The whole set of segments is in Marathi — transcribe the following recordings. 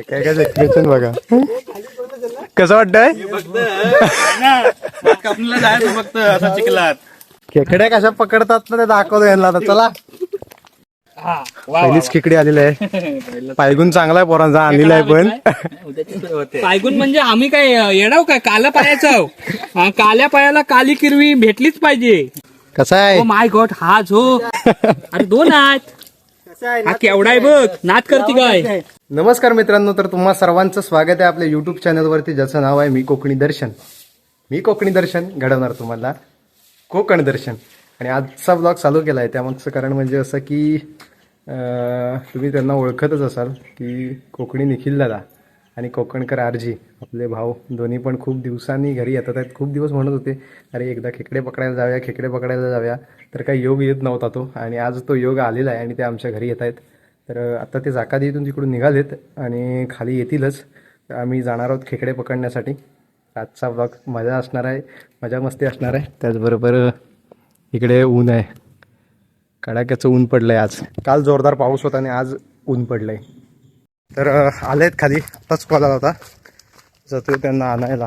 काय काय एक्सप्रेशन बघा. कसं वाटतंय? फक्त असा चिखलात खेकड्या कशा पकडतात ना ते दाखवतो यांना आता. चला. पहिलीच खेकडी आलेली आहे. पायगुण चांगला आहे पोरांचा आणलेला आहे पण. पायगुण म्हणजे आम्ही काय येडाव काय? काला पायाचं हा, काल्या पायाला काली किरवी भेटलीच पाहिजे. कसा ओ आहे माय गॉड हा. झो अरे दोन आहेत हा केवढा आहे बघ. नाद करते काय? नमस्कार मित्रांनो तर तुम्हा सर्वांचं स्वागत आहे आपल्या यूट्यूब चॅनलवरती ज्याचं नाव आहे मी कोकणी दर्शन. मी कोकणी दर्शन घडवणार तुम्हाला. कोकण दर्शन. आणि आजचा ब्लॉग चालू केला आहे. त्यामागचं कारण म्हणजे असं की तुम्ही त्यांना ओळखतच असाल की कोकणी निखिल दादा आणि कोकणकर आरजी आपले भाऊ दोन्ही पण खूप दिवसांनी घरी येतात आहेत. खूप दिवस म्हणत होते अरे एकदा खेकडे पकडायला जाऊया खेकडे पकडायला जाऊया. तर काही योग येत नव्हता तो. आणि आज तो योग आलेला आहे आणि ते आमच्या घरी येत आहेत. तर आता ते जाकादीतून तिकडून निघालेत आणि खाली येतीलच. तर आम्ही जाणार आहोत खेकडे पकडण्यासाठी. आजचा ब्लॉग मजा असणार आहे मजा मस्ती असणार आहे. त्याचबरोबर इकडे ऊन आहे. कडाक्याचं ऊन पडलं आहे आज. काल जोरदार पाऊस होता आणि आज ऊन पडलं आहे तर अं, आलेत खाली. आत्ताच कॉल आला होता. जातोय त्यांना आणायला.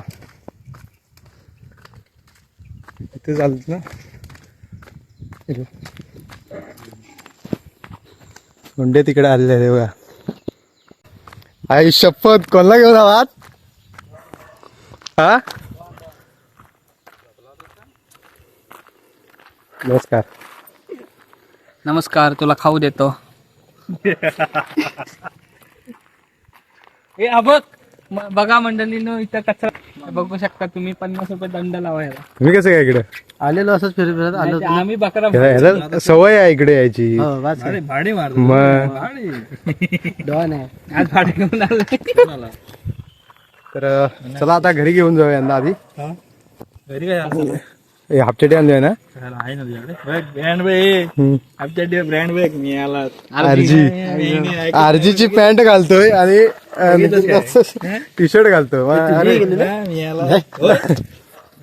इथे चालत ना. मुंडे तिकडे आलेले आहे बघा. आई शपथ कोणला घेऊन आलात? हा? नमस्कार. नमस्कार तुला खाऊ देतो. हे बघ म- बघा मंडळीनं इथं कचरा बघू शकता तुम्ही पन्नास रुपये दंड लावायला तुम्ही कसं काय इकडे? आलेलो असंच फिरत फिरत आलो आम्ही बकरा ह्याला ह्याला सवय आहे इकडे यायची. हो वाच भाडे मार मग डॉन आहे. आज भाडे घेऊन आले तर चला आता घरी घेऊन जाऊया यांना आधी. घरी काय असं? हापचेटी आणली आहे ना आहे तुझ्याकडे ब्रँड आरजी आरजीची पॅन्ट घालतोय आणि टी शर्ट घालतो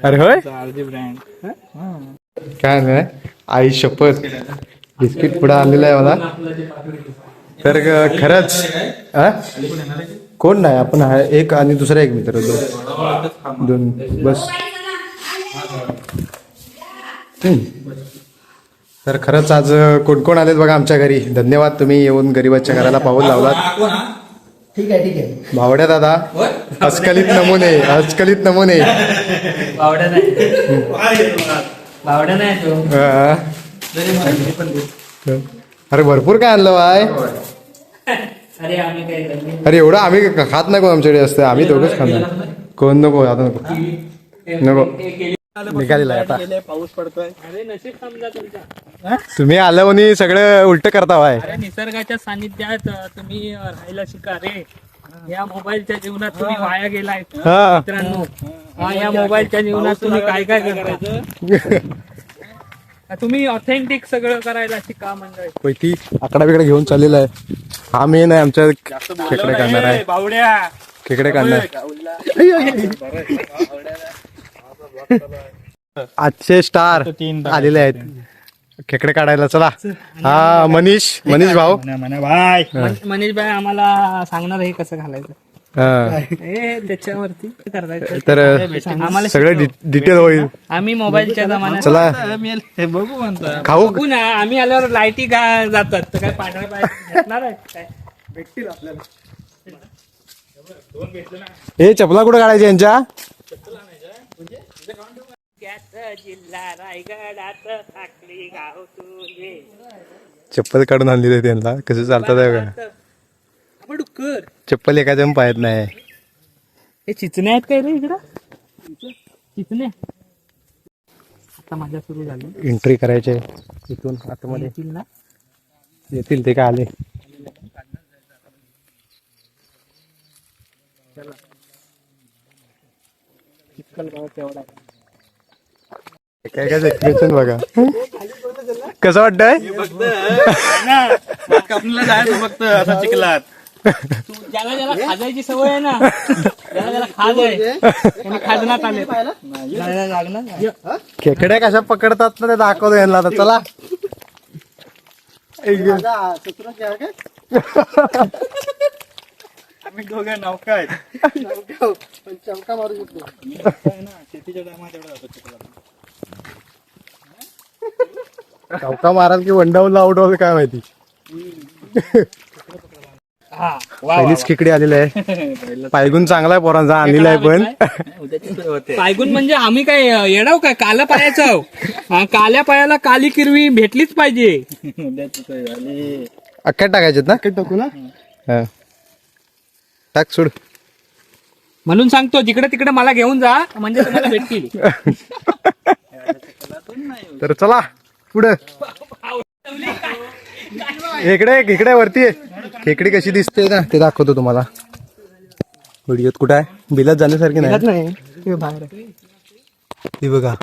अरे होय आरजी ब्रँड काय नाही आई शपथ बिस्किट पुढे आणलेलं आहे मला तर ग- खरंच? कोण नाही आपण एक आणि दुसरा एक मित्र दोन दोन बस. तर खरंच आज कोण कोण आलेत बघा आमच्या घरी. धन्यवाद तुम्ही येऊन गरीबाच्या घराला पाऊल लावलात. ठीक आहे ठीक आहे. भावड्या दादा अस्खलित नमुने अस्खलित नमुने. बावड्या नाही. बावड्या नाही तो. हा. अरे भरपूर काय आणलं बाय. अरे आम्ही काय? अरे एवढं आम्ही क- खात नाही कोण आमच्याकडे असतं आम्ही दोघंच खाणार. कोण नको आता नको. नको. निघालेला आहे आता. पाऊस पडतोय. अरे नशीब समजा तुमच्या तुम्ही आलं म्हणे सगळं उलट करता वाय अरे निसर्गाच्या सानिध्यात अ, तुम्ही अ, राहायला शिका रे. या मोबाईलच्या जीवनात तुम्ही वाया गेलाय. हा. मित्रांनो हा या मोबाईलच्या जीवनात तुम्ही काय काय करता? तुम्ही ऑथेंटिक सगळं करायला शिका मंडळी. पैकी आकडा बिकडा घेऊन चाललेला आहे. हा मेन आहे आमच्या खेकडे काढणार आहे. बावड्या. खेकडे काढणार आजचे स्टार आलेले आहेत. खेकडे काढायला चला. हा मनीष मनीष भाऊ. बाय. मनीष भाई आम्हाला सांगणार हे कसं घालायचं. त्याच्यावरती तर आम्हाला सगळं डिटेल होईल. आम्ही मोबाईलच्या जमान्यात चला. हे बघू म्हणतो. खाऊ? बघू ना आम्ही आल्यावर लाईटी जातात? तर काय भेटणार आहे काय? हे चपला कुठं काढायच्या यांच्या? जिल्हा रायगडात टाकली गाव तुझे चप्पल काढून आणली आहे त्यांना. कसं चालतात डुक्कर चप्पल एखाद्या पाहत नाही. हे चिचणे आहेत काय रे इकडं? चिचणे आता माझ्या सुरू झाली. एंट्री करायचे इथून आतमध्ये. येतील ना? येतील ते काय आले? चिखल तेवढा. काय काय एक्सप्रेशन बघा? कसं वाटतंय? कापणीला जायचं फक्त असा चिखलात. तू ज्याला ज्याला खाजायची सवय आहे ना ज्याला ज्याला खाज आहे त्यांना खाजनात आले. जायला लागणार खेकड्या कशा पकडतात ना ते दाखवतो यांना आता चला. सतरा काय? आम्ही दोघं नौका आहेत पण चमका मारू शकतो. ना शेतीच्या टायमात जातो चिखलात. चौका माराल की वंडावून आउट होईल काय माहिती? हा वा पहिलीच खेकडे आलेले आहे. पायगुण चांगला आहे पोरांचा आणलेला आहे पण. पायगुण म्हणजे आम्ही काय येडाव काय? काला पायाचं हा, काल्या पायाला काली किरवी भेटलीच पाहिजे. उद्याची सोय झाली अख्ख्यात टाकायच्यात ना टाकू ना? हा. टाक सोड. म्हणून सांगतो जिकडे तिकडे मला घेऊन जा म्हणजे तुम्हाला भेटतील. तर चला पुढे. इकडे इकडे वरती आहे. खेकडी कशी दिसते ना ते दाखवतो तुम्हाला. व्हिडिओत कुठं आहे? बिलात जाण्यासारखी नाही. नाही. बाहेर ती बघा.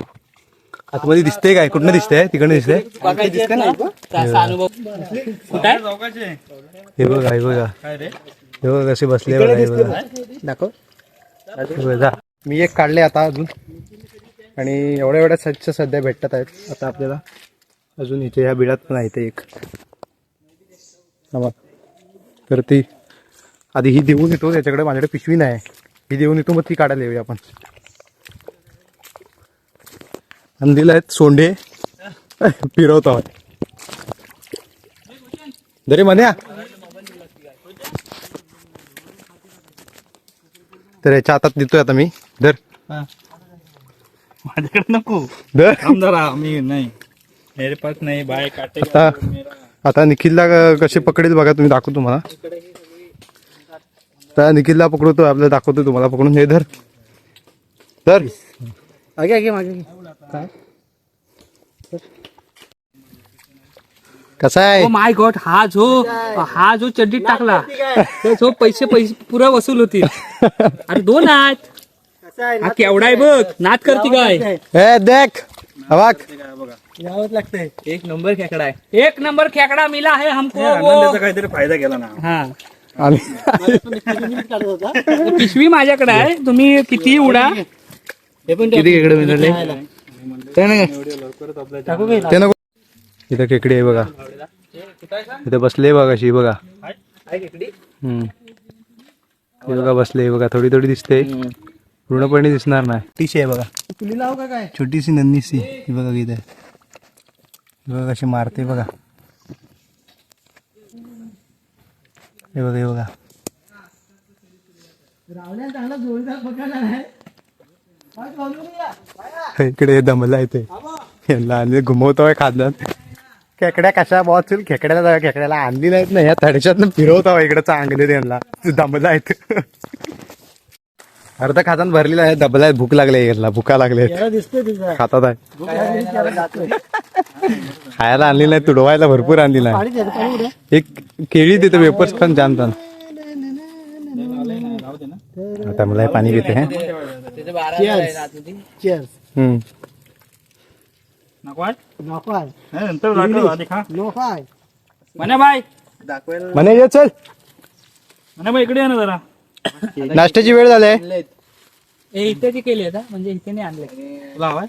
आतमध्ये दिसते काय? कुठनं दिसते? तिकडनं दिसते? त्याचा अनुभव. कुठे आहे? चौकाचे हे बघा हे बघा. काय रे? हे कसे बसले हे दाखव. जा. मी एक काढले आता अजून. आणि एवढ्या एवढ्या सच्च सध्या भेटतात आहेत. आता आपल्याला अजून इथे ह्या बिळात पण आहे इथे एक. तर ती आधी ही देऊन येतो त्याच्याकडे माझ्याकडे पिशवी नाही. ही देऊन येतो मग ती काढायला येऊया आपण. आणि दिलं आहेत सोंडे. फिरवतो आहोत जरी म्हण्या तर याच्या हातात देतोय आता मी. धर. माझ्याकडे नको. धर. जरा मी नाही. मेरे पास नाही बाय काटे आता आता निखिलला कसे पकडेल बघा तुम्ही दाखवतो तुम्हाला आता निखिलला पकडतो आपल्याला दाखवतो तुम्हाला पकडून. हे धर. धर. आगे आगे मागे. काय? कसा ओ आहे माय गॉड हा जो हा जो चड्डीत टाकला तो जो पैसे पैसे पुरा वसूल होतील. अरे दोन आहेत हा केवढा आहे बघ. नाच करते काय? ए देख. यावंच लागतंय. एक नंबर खेकडा आहे. एक नंबर खेकडा मिला है हमको. वो. काहीतरी फायदा केला ना. हा. होता पिशवी माझ्याकडे आहे. तुम्ही किती उडा. हे पण किती खेकडे मिळाले? ते नाही टाकू काय ते नको. इथं खेकडी आहे बघा. इथं बसले बघा अशी बघा. हम्म. हे बघा बसले बघा थोडी थोडी दिसते. पूर्णपणे दिसणार नाही. छोटीशी आहे बघा. तुली लाव का काय? छोटीशी नन्नीशी ही बघा इथे बघा कशी मारते बघा. हे बघा हे बघा? इकडे दमला येते यांना आणि घुमवतोय खाद्यात. खेकड्या कशा बॉस खेकड्याला जागा खेकड्याला आणली नाहीत ना ह्या थडशात फिरवतो इकडे चांगले त्यांना दमला आहेत. अर्ध खातान भरलेला आहे दबला आहे भूक लागली आहे याला भुका लागले खातात आहे. खायला आणली नाही तुडवायला भरपूर आणली नाही एक केळी देतो वेपर्स पण छान छान आता मला पाणी घेते. चेअर्स हम्म. नको आहे? नको आहे आहे म्हणे बाय दाखवायला म्हणे ये चल. म्हणे बाई इकडे ये ना जरा. नाश्त्याची वेळ झाली. आहे. हे इथे केले आता म्हणजे इथे नाही आणले. तुला हवाय?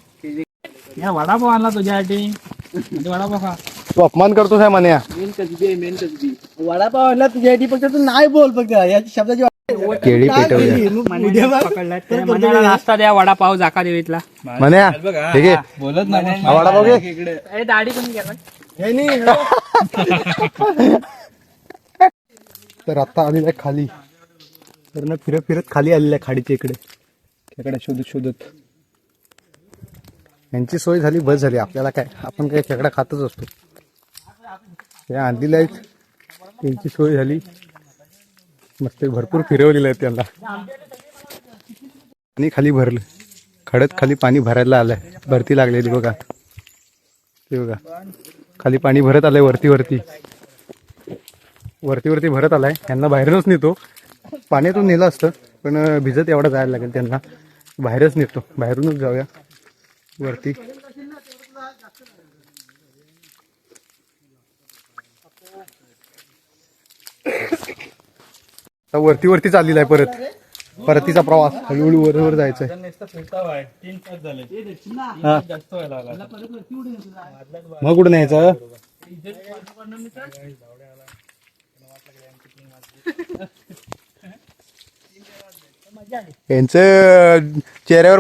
या वडापाव आणला तुझ्यासाठी. म्हणजे वडापाव खा. तू अपमान करतोस आहे म्हणे मेन कसबी आहे मेन कसबी. वडापाव आणला तुझ्यासाठी फक्त तू नाही बोल फक्त. या शब्दाची केळी पेटवली नाश्ता द्या वडापाव जाका देवीतला. म्हणे हे घे. बोलत नाही वडापाव घे. ए दाढी पण. गेला हे नाही. तर आता आलेला आहे खाली. तर ना फिरत फिरत खाली आलेला आहे खाडीच्या इकडे. खेकडा शोधत शोधत. यांची सोय झाली बस झाली. आपल्याला काय आपण काय खेकडा खातच असतो. ते आणलेले आहेत त्यांची सोय झाली. मस्त भरपूर फिरवलेलं आहे त्यांना. पाणी खाली भरलं. खडत खाली पाणी भरायला आलंय. भरती लागलेली बघा. ते बघा. खाली पाणी भरत आलंय वरती वरती. वरती वरती भरत आलाय. यांना बाहेरूनच नेतो. पाण्यातून नेलं असतं पण भिजत एवढं जायला लागेल त्यांना. बाहेरच नेतो. बाहेरूनच जाऊया. वरती. आता वरती वरती चाललेला आहे परत. परतीचा प्रवास. हळूहळू वर वर जायचंय. नुसतं फिरताव आहे हा. मग कुठं न्यायचं? यांचं चेहऱ्यावर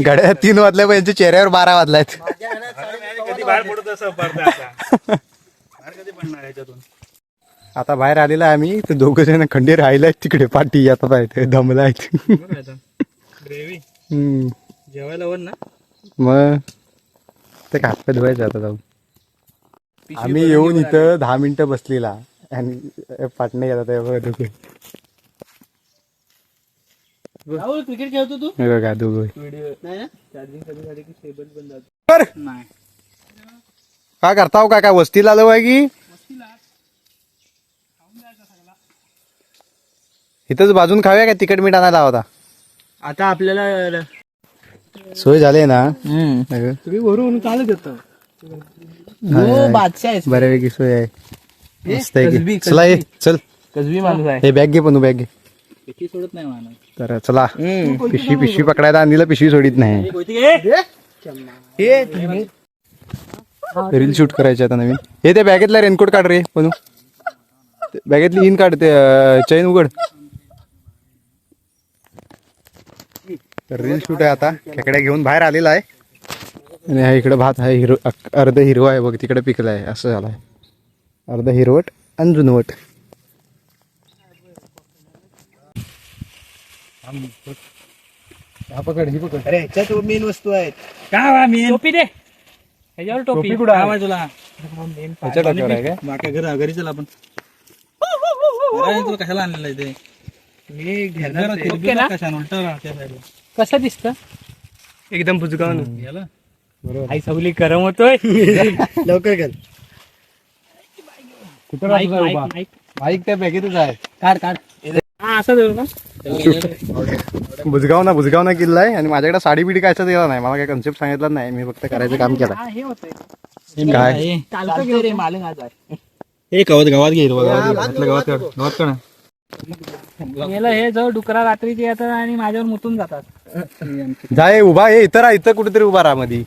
गड्या तीन वाजल्या पण यांच्या चेहऱ्यावर बारा वाजलायत कधी बाहेर पडत असं पडतं आता. बाहेर कधी पडणार याच्यातून आता बाहेर आलेला आहे आम्ही तर दोघ जण खंडे राहिलाय तिकडे पाठी आता पाहिजे ग्रेव्ही. हम्म. जेवायला वर ना? मग ते हातपाय धुवायचे आता जाऊन. आम्ही येऊन इथं दहा मिनिटं बसलेला. आणि पाटणे गेला त्या बघा दोघे क्रिकेट खेळतो तू? हे बघा दोघे. काय करता हो काय काय वस्तीला आलो आहे की? इथंच बाजून खाऊया काय तिकट मीठ आणायला होता आता. आपल्याला सोय झाली ना? तुम्ही वरून चालत येतो. बादशाह आहेस बऱ्यापैकी सोय आहे. मस्त आहे की. कसबी, चला ये चल. कसबी माणूस आहे. हे बॅग घे पण बॅग घे. पिशवी सोडत नाही माणूस. तर चला. पिशवी पिशवी पकडायला आणलीला पिशवी सोडित नाही. रील शूट करायची आता नवीन. हे त्या बॅगेतला रेनकोट काढ रे बनू. बॅगेतली इन काढ ते चैन उघड. रील शूट आहे आता. खेकड्या घेऊन बाहेर आलेला आहे. आणि हा इकडे भात आहे हिरो अर्ध हिरवा आहे बघ तिकडे पिकला आहे असं झालं आहे अर्ध हिरवट आणि जुनवट हा पकड ही पकड. अरे ह्याच्यात मेन वस्तू आहेत. काय वा मी टोपी दे. ह्याच्यावर टोपी. कुठं आहे? काय वा तुला ह्याच्या डोक्यावर आहे काय? बाकी घर घरी चला आपण. तुला कशाला आणलेलं आहे ते? मी घेणार? कशाला? उलटा साईडला. कसं दिसतं? एकदम बुजगावून याला? आई सवली गरम होतोय. लवकर घाल. कुठं माईक, राहतो माईक, उभा? माईक. माईक त्या बॅगेतच आहे. काढ काढ. हा असं धरू ना. बुजगाव ना बुजगाव ना किल्ला आहे आणि माझ्याकडे साडी बिडी कायचा दिला नाही. मला काय कन्सेप्ट सांगितलं नाही. मी फक्त करायचं काम केलं. हा, हे होतंय. काय? चालतं रे हे गावात गावात घे हिरवा गावात घे. गावात काढ. गावात काढ गेलं हे जवळ डुकरा रात्रीचे येतात आणि माझ्यावर मुतून जातात. जाय उभा ये इथं राहा इथं कुठेतरी उभा राहा मधी.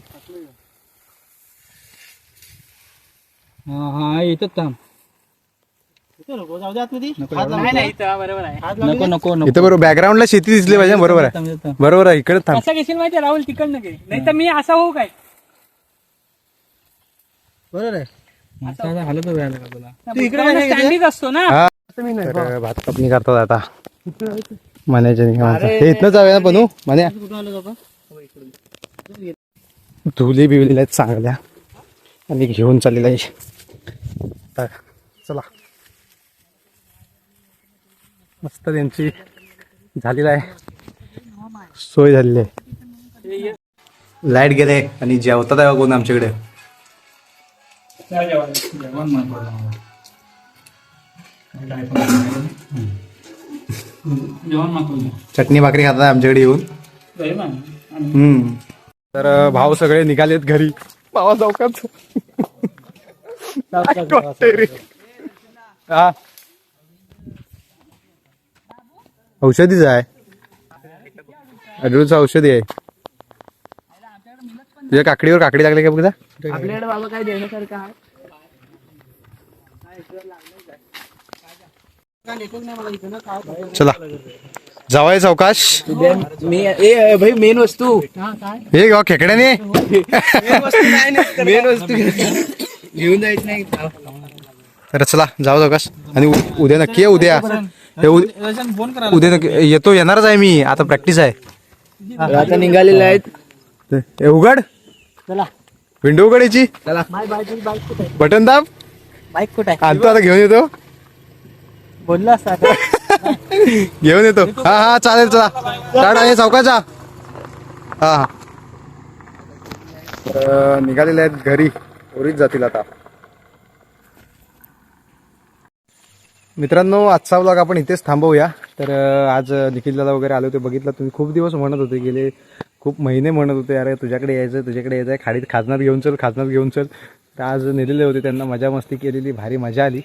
हा हा इथं थांब. नको जाऊ दे आतमध्ये. नको, हात नाही नाही इथं बरोबर आहे. नको नको नको. इथं बरोबर बॅकग्राऊंडला शेती दिसली पाहिजे बरोबर आहे. बरोबर आहे इकडे थांब. कसं घेशील माहिती राहुल तिकडनं घे. नाही तर मी असा होऊ काय? बरोबर आहे. का तुला? स्टँडीच असतो ना. हा. तर भात कापणी करतात आता. मण्याच्या निघाला हे इथनं जाऊया ना बनू मन्या कुठं आलो बाबा? धुली बिवलेल्या आहेत चांगल्या. आणि घेऊन चाललेला आहे. चला. मस्त त्यांची झालेला आहे. सोय झालेली आहे. लाइट गेले आणि जेवतात आहे कोण आमच्याकडे. जेवण? जेवण चटणी भाकरी खातात आमच्याकडे येऊन. हम्म. तर भाऊ सगळे निघालेत घरी. भावा चौकात वाटतंय रे. हा. औषधीच आहे अडूळचं औषधी आहे. तुझ्या काकडीवर काकडी लागली का बघा आपल्याकडे बाबा काय देण्यासारखं आहे? चला. जावाय चौकाश. मी ए भाई मेन वस्तू. हे गाव खेकड्याने. मेन वस्तू. घेऊन जायचं नाही. तर चला जाऊ चौकाश. आणि उद्या नक्की ये उद्या. हे उ- फोन करा उद्या नक्की येतो येणारच आहे मी. आता प्रॅक्टिस आहे. आता निघालेले आहेत. हे उघड. चला. विंडो उघडायची. चला बटन दाब. बाईक कुठे आणतो आता घेऊन येतो. घेऊन येतो. हा हा चालेल चला. टाटा हे चौकाचा हा हा. तर, निघालेले आहेत घरी. ओरीच जातील आता. मित्रांनो आजचा व्लॉग आपण इथेच थांबवूया. तर आज निखिलला वगैरे आले होते बघितलं. तुम्ही खूप दिवस म्हणत होते गेले खूप महिने म्हणत होते अरे तुझ्याकडे यायचं तुझ्याकडे यायचं खाडीत खाजनात घेऊन चल खाजनात घेऊन चल. तर आज नेलेले होते त्यांना मजा मस्ती केलेली भारी मजा आली.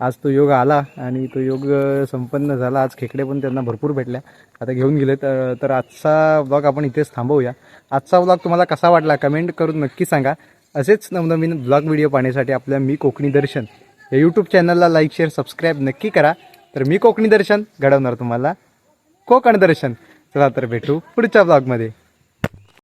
आज तो योग आला आणि तो योग संपन्न झाला. आज खेकडे पण त्यांना भरपूर भेटल्या. आता घेऊन गेले तर तर आजचा ब्लॉग आपण इथेच थांबवूया. आजचा ब्लॉग तुम्हाला कसा वाटला कमेंट करून नक्की सांगा. असेच नवनवीन ब्लॉग व्हिडिओ पाहण्यासाठी आपल्या मी कोकणी दर्शन. या यूट्यूब चॅनलला लाईक शेअर सबस्क्राईब नक्की करा. तर मी कोकणी दर्शन घडवणार तुम्हाला. कोकण दर्शन. चला तर भेटू पुढच्या ब्लॉगमध्ये